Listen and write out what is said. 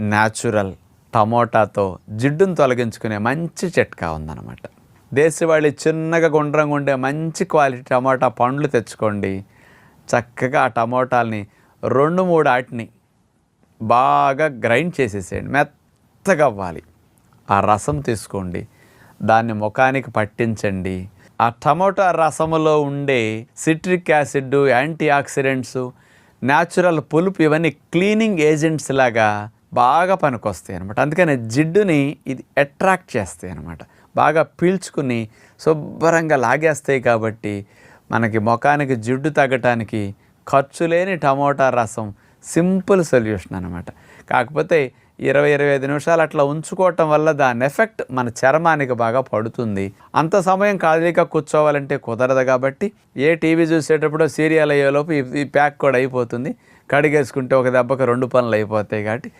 Natural టమోటాతో జిడ్డును తొలగించుకునే మంచి చిట్కా ఉందన్నమాట. దేశవాళీ చిన్నగా గుండ్రంగా ఉండే మంచి క్వాలిటీ టమోటా పండ్లు తెచ్చుకోండి. చక్కగా ఆ టమోటాల్ని రెండు మూడు ఆటిని బాగా గ్రైండ్ చేసేసేయండి. మెత్తగా అవ్వాలి. ఆ రసం తీసుకోండి. దాన్ని ముఖానికి పట్టించండి. ఆ టమోటా రసములో ఉండే citric acid antioxidants natural పులుపు ఇవన్నీ క్లీనింగ్ ఏజెంట్స్ లాగా బాగా పనికొస్తాయి అనమాట అందుకని జిడ్డుని ఇది అట్రాక్ట్ చేస్తాయి అనమాట బాగా పీల్చుకుని శుభ్రంగా లాగేస్తాయి కాబట్టి మనకి ముఖానికి జిడ్డు తగ్గటానికి ఖర్చు లేని టమోటా రసం సింపుల్ సొల్యూషన్ అనమాట కాకపోతే ఇరవై ఇరవై ఐదు నిమిషాలు అట్లా ఉంచుకోవటం వల్ల దాని ఎఫెక్ట్ మన చర్మానికి బాగా పడుతుంది. అంత సమయం ఖాళీగా కూర్చోవాలంటే కుదరదు కాబట్టి ఏ టీవీ చూసేటప్పుడు సీరియల్ అయ్యేలోపు ఈ- ప్యాక్ కూడా అయిపోతుంది. కడిగేసుకుంటే ఒక దెబ్బకి రెండు పనులు అయిపోతాయి కాబట్టి